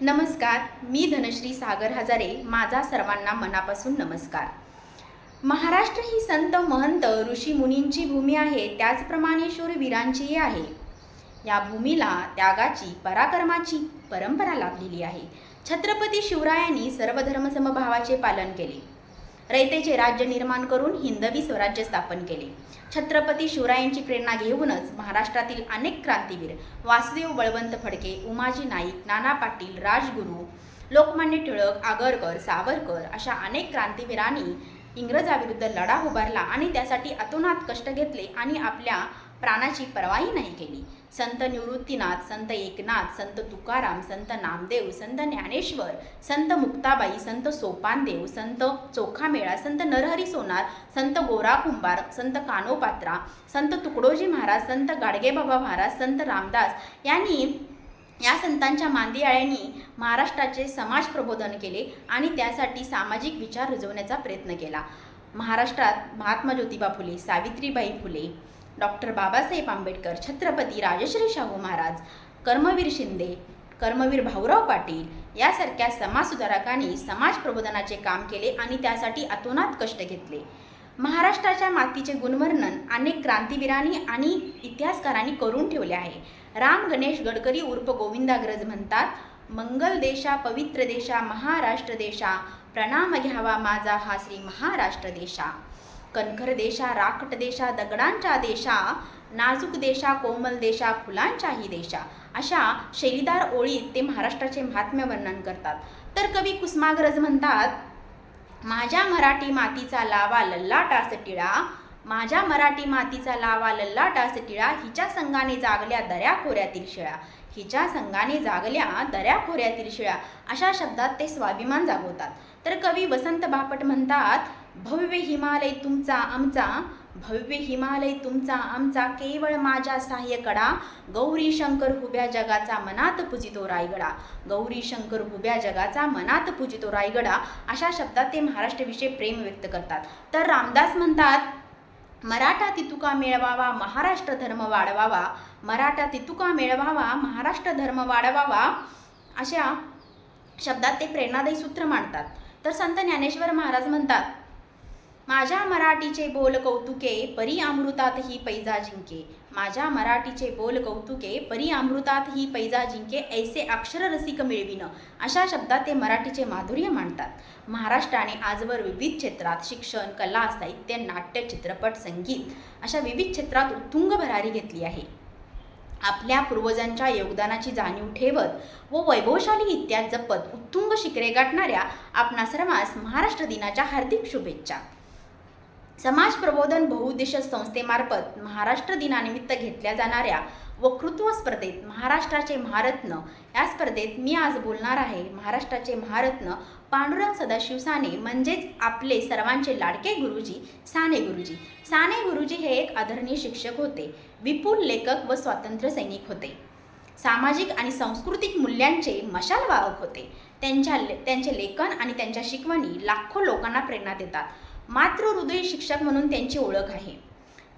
नमस्कार मी धनश्री सागर हजारे माझा सर्वांना मनापासून नमस्कार. महाराष्ट्र ही संत महंत ऋषी मुनींची भूमी आहे त्याचप्रमाणे शूरवीरांचीही आहे. या भूमीला त्यागाची पराक्रमाची परंपरा लाभलेली आहे. छत्रपती शिवरायांनी सर्व धर्मसमभावाचे पालन केले. रयतेचे राज्य निर्माण करून हिंदवी स्वराज्य स्थापन केले. छत्रपती शिवरायांची प्रेरणा घेऊनच महाराष्ट्रातील अनेक क्रांतीवीर वासुदेव बळवंत फडके उमाजी नाईक नाना पाटील राजगुरू लोकमान्य टिळक आगरकर सावरकर अशा अनेक क्रांतीवीरांनी इंग्रजाविरुद्ध लढा उभारला आणि त्यासाठी अतोनात कष्ट घेतले आणि आपल्या प्राणाची पर्वाही नाही केली. संत निवृत्तीनाथ संत एकनाथ संत तुकाराम संत नामदेव संत ज्ञानेश्वर संत मुक्ताबाई संत सोपानदेव संत चोखामेळा संत नरहरी सोनार संत गोरा कुंभार संत कानोपात्रा संत तुकडोजी महाराज संत गाडगेबाबा महाराज संत रामदास यांनी या संतांच्या मांदियाळ्यांनी महाराष्ट्राचे समाज प्रबोधन केले आणि त्यासाठी सामाजिक विचार रुजवण्याचा प्रयत्न केला. महाराष्ट्रात महात्मा ज्योतिबा फुले सावित्रीबाई फुले डॉक्टर बाबासाहेब आंबेडकर छत्रपती राजश्री शाहू महाराज कर्मवीर शिंदे कर्मवीर भाऊराव पाटील यासारख्या समाजसुधारकांनी समाज प्रबोधनाचे काम केले आणि त्यासाठी अतोनात कष्ट घेतले. महाराष्ट्राच्या मातीचे गुणवर्णन अनेक क्रांतीवीरांनी आणि इतिहासकारांनी करून ठेवले आहे. राम गणेश गडकरी उर्फ गोविंदाग्रज म्हणतात मंगल देशा पवित्र देशा महाराष्ट्र देशा प्रणाम घ्यावा माझा हा श्री महाराष्ट्र देशा. कणखर देशा राखट देशा दगडांच्या देशा नाजूक देशा कोमल देशा फुलांच्याही देशा. अशा शैलीदार ओळीत ते महाराष्ट्राचे महात्म्य वर्णन करतात. तर कवी कुसमाग्रज म्हणतात माझ्या मराठी मातीचा लावा लल्लाटास टिळा माझ्या मराठी मातीचा लावा लल्लाटास टिळा हिच्या संघाने जागल्या दऱ्या खोऱ्यातील शिळा हिच्या संघाने जागल्या दऱ्या खोऱ्यातील शिळा. अशा शब्दात ते स्वाभिमान जागवतात. तर कवी वसंत बापट म्हणतात भव्य हिमालय तुमचा आमचा भव्य हिमालय तुमचा आमचा केवळ माझ्या सहाय्यकडा. गौरी शंकर हुब्या जगाचा मनात पूजितो रायगडा. गौरी शंकर हुब्या जगाचा मनात पूजितो रायगडा. अशा शब्दात ते महाराष्ट्राविषयी प्रेम व्यक्त करतात. तर रामदास म्हणतात मराठा तितुका मिळवावा महाराष्ट्र धर्म वाढवावा. मराठा तितुका मिळवावा महाराष्ट्र धर्म वाढवावा. अशा शब्दात ते प्रेरणादायी सूत्र मांडतात. तर संत ज्ञानेश्वर महाराज म्हणतात माझ्या मराठीचे बोल कौतुके परी अमृतात ही पैजा जिंके. माझ्या मराठीचे बोल कौतुके परी अमृतात ही पैजा जिंके ऐसे अक्षर रसिक मिळविन. अशा शब्दात ते मराठीचे माधुर्य मांडतात. महाराष्ट्राने आजवर विविध क्षेत्रात शिक्षण कला साहित्य नाट्य चित्रपट संगीत अशा विविध क्षेत्रात उत्तुंग भरारी घेतली आहे. आपल्या पूर्वजांच्या योगदानाची जाणीव ठेवत व वैभवशाली इतिहास जपत उत्तुंग शिखरे गाठणाऱ्या आपणा सर्वांस महाराष्ट्र दिनाच्या हार्दिक शुभेच्छा. समाज प्रबोधन बहुउद्देश संस्थेमार्फत महाराष्ट्र दिनानिमित्त घेतल्या जाणाऱ्या वक्तृत्व स्पर्धेत महाराष्ट्राचे महारत्न या स्पर्धेत मी आज बोलणार आहे महाराष्ट्राचे महारत्न पांडुरंग सदाशिव साने म्हणजेच आपले सर्वांचे लाडके गुरुजी साने गुरुजी. साने गुरुजी हे एक आदरणीय शिक्षक होते विपुल लेखक व स्वातंत्र्य सैनिक होते. सामाजिक आणि सांस्कृतिक मूल्यांचे मशाल वाहक होते. त्यांच्या त्यांचे लेखन आणि त्यांच्या शिकवणी लाखो लोकांना प्रेरणा देतात. मातृ हृदय शिक्षक म्हणून त्यांची ओळख आहे.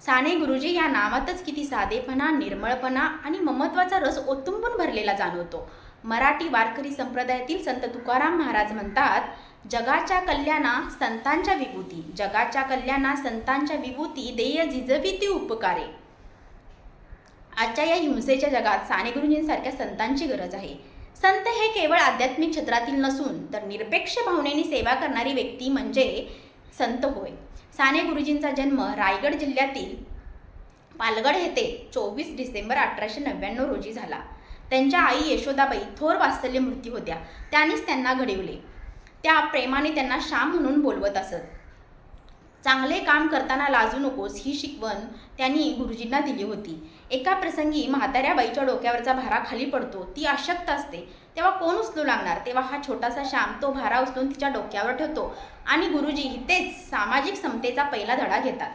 साने गुरुजी या नावातच किती साधेपणा निर्मळपणा आणि ममत्वाचा रस ओतुंबून भरलेला जाणवतो. मराठी वारकरी संप्रदायातील संत तुकाराम महाराज म्हणतात जगाच्या कल्याणा संतांच्या विभूती जगाच्या कल्याणा संतांच्या विभूती देय झिजविती उपकारे. आजच्या या हिंसेच्या जगात साने गुरुजींसारख्या संतांची गरज आहे. संत हे केवळ आध्यात्मिक क्षेत्रातील नसून तर निरपेक्ष भावनेने सेवा करणारी व्यक्ती म्हणजे संत होय. साने गुरुजींचा जन्म रायगड जिल्ह्यातील पालगड येथे चोवीस डिसेंबर अठराशे नव्याण्णव रोजी झाला. त्यांच्या आई यशोदाबाई थोर वात्सल्य मृत्यू होत्या. त्यांनीच त्यांना घडविले. त्या प्रेमाने त्यांना श्याम म्हणून बोलवत असत. चांगले काम करताना लाजू नकोस ही शिकवण त्यांनी गुरुजींना दिली होती. एका प्रसंगी म्हाताऱ्या बाईच्या डोक्यावरचा भारा खाली पडतो. ती अशक्त असते. तेव्हा कोण उचलू लागणार? तेव्हा हा छोटासा श्याम तो भारा उचलून तिच्या डोक्यावर ठेवतो. आणि गुरुजी तेच सामाजिक समतेचा पहिला धडा घेतात.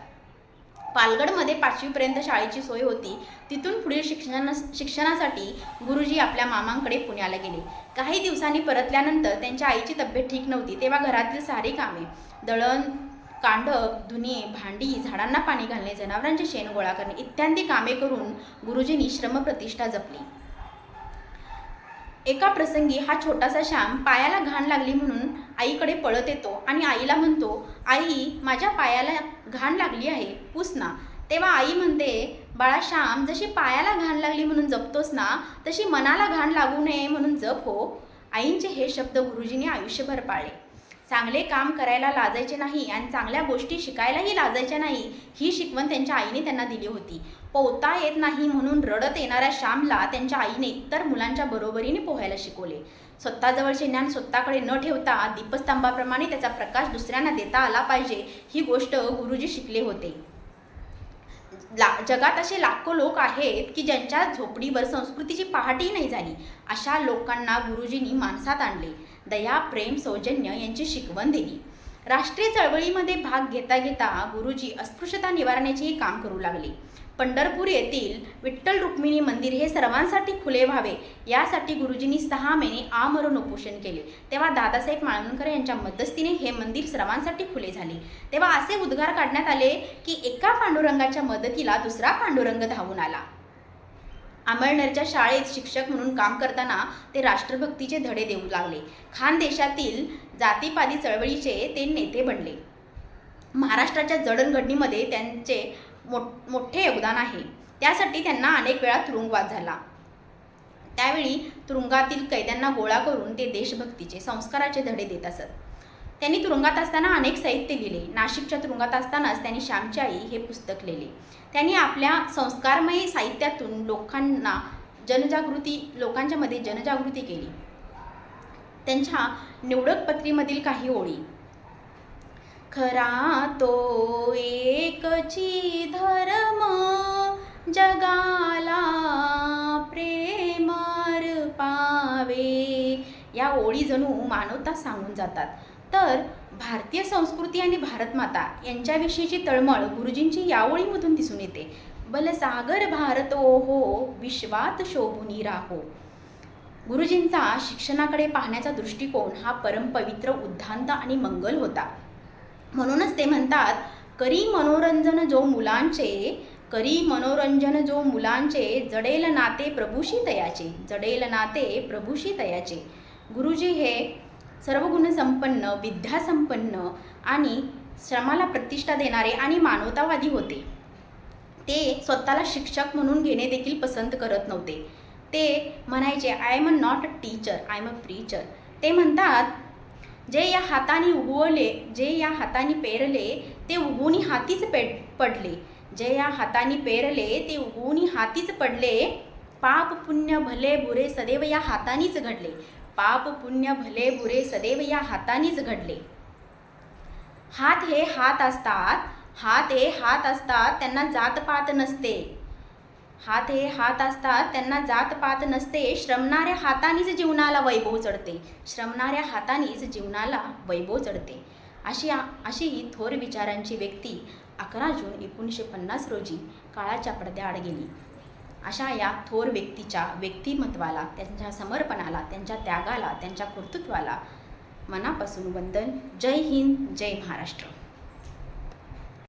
पालगडमध्ये पाचवीपर्यंत शाळेची सोय होती. तिथून पुढील शिक्षण शिक्षणासाठी गुरुजी आपल्या मामांकडे पुण्याला गेले. काही दिवसांनी परतल्यानंतर त्यांच्या आईची तब्येत ठीक नव्हती. तेव्हा घरातील सारी कामे दळण कांडप धुणे भांडी झाडांना पाणी घालणे जनावरांचे शेण गोळा करणे इत्यादी कामे करून गुरुजींनी श्रमप्रतिष्ठा जपली. एका प्रसंगी हा छोटासा श्याम पायाला घाण लागली म्हणून आईकडे पळत येतो आणि आईला म्हणतो आई माझ्या पायाला घाण लागली आहे पुस ना. तेव्हा आई म्हणते बाळा श्याम जशी पायाला घाण लागली म्हणून जपतोस ना तशी मनाला घाण लागू नये म्हणून जप हो. आईंचे हे शब्द गुरुजींनी आयुष्यभर पाळले. चांगले काम करायला लाजायचे नाही आणि चांगल्या गोष्टी शिकायलाही लाजायच्या नाही ही शिकवण त्यांच्या आईने त्यांना दिली होती. पोहता येत नाही म्हणून रडत येणाऱ्या श्यामला त्यांच्या आईने इतर मुलांच्या बरोबरीने पोहायला शिकवले. स्वतःजवळचे ज्ञान स्वतःकडे न ठेवता दीपस्तंभाप्रमाणे त्याचा प्रकाश दुसऱ्यांना देता आला पाहिजे ही गोष्ट गुरुजी शिकले होते. ला जगात असे लाखो लोक आहेत की ज्यांच्या झोपडीवर संस्कृतीची पहाटही नाही झाली. अशा लोकांना गुरुजींनी माणसात आणले. दया प्रेम सौजन्य यांची शिकवण दिली. राष्ट्रीय चळवळीमध्ये भाग घेता घेता गुरुजी अस्पृश्यता निवारण्याचेही काम करू लागले. पंढरपूर येथील विठ्ठल रुक्मिणी मंदिर हे सर्वांसाठी खुले व्हावे यासाठी गुरुजींनी सहा महिने आमरण उपोषण केले. तेव्हा दादासाहेब माळवणकर यांच्या मध्यस्थीने हे मंदिर सर्वांसाठी खुले झाले. तेव्हा असे उद्गार काढण्यात आले की एका पांडुरंगाच्या मदतीला दुसरा पांडुरंग धावून आला. अमळनेरच्या शाळेत शिक्षक म्हणून काम करताना ते राष्ट्रभक्तीचे धडे देऊ लागले. खान देशातील जातीपादी चळवळीचे ते नेते बनले. महाराष्ट्राच्या जडणघडणीमध्ये त्यांचे मो मोठे योगदान आहे. त्यासाठी त्यांना अनेक वेळा तुरुंगवास झाला. त्यावेळी तुरुंगातील कैद्यांना गोळा करून ते देशभक्तीचे संस्काराचे धडे देत असत. त्यांनी तुरुंगात असताना अनेक साहित्य लिहिले. नाशिकच्या तुरुंगात असतानाच त्यांनी श्यामची आई हे पुस्तक लिहिले. त्यांनी आपल्या संस्कारमय साहित्यातून लोकांना जनजागृती लोकांच्या मध्ये जनजागृती केली. त्यांच्या निवडक पत्रीमधील काही ओळी. खरा तो एकची धर्म जगाला प्रेमार पावे. या ओळी जणू मानवता सांगून जातात. तर भारतीय संस्कृती आणि भारतमाता यांच्याविषयीची तळमळ गुरुजींची यावळीमधून दिसून येते. बलसागर भारतो हो विश्वात शोभुनी राहो. गुरुजींचा शिक्षणाकडे पाहण्याचा दृष्टिकोन हा परमपवित्र उद्धांत आणि मंगल होता. म्हणूनच ते म्हणतात करी मनोरंजन जो मुलांचे करी मनोरंजन जो मुलांचे जडेल नाते प्रभूशी तयाचे जडेल नाते प्रभूशी तयाचे. गुरुजी हे सर्वगुणसंपन्न विद्यासंपन्न आणि श्रमाला प्रतिष्ठा देणारे आणि मानवतावादी होते. ते स्वतःला शिक्षक म्हणून घेणे देखील पसंत करत नव्हते. ते म्हणायचे I am a not a teacher I am a preacher ते म्हणतात जे या हाताने उगवले जे या हाताने पेरले ते उगवून हातीच पेट पडले. जे या हाताने पेरले ते उगवून हातीच पडले. पाप पुण्य भले बुरे सदैव या हातानेच घडले. पाप पुण्य भले बुरे सदैव या हातानेच घडले. हात हे हात असतात हात हे हात असतात त्यांना जातपात नसते. हात हे हात असतात त्यांना जातपात नसते. श्रमणाऱ्या हातानेच जीवनाला वैभव चढते. श्रमणाऱ्या हातानेच जीवनाला वैभव चढते. अशी अशी ही थोर विचारांची व्यक्ती अकरा जून एकोणीसशे पन्नास रोजी काळाच्या पडद्याआड गेली. अशा या थोर व्यक्तीच्या व्यक्तिमत्वाला त्यांच्या समर्पणाला त्यांच्या त्यागाला त्यांच्या कर्तृत्वाला मनापासून वंदन. जय हिंद जय महाराष्ट्र.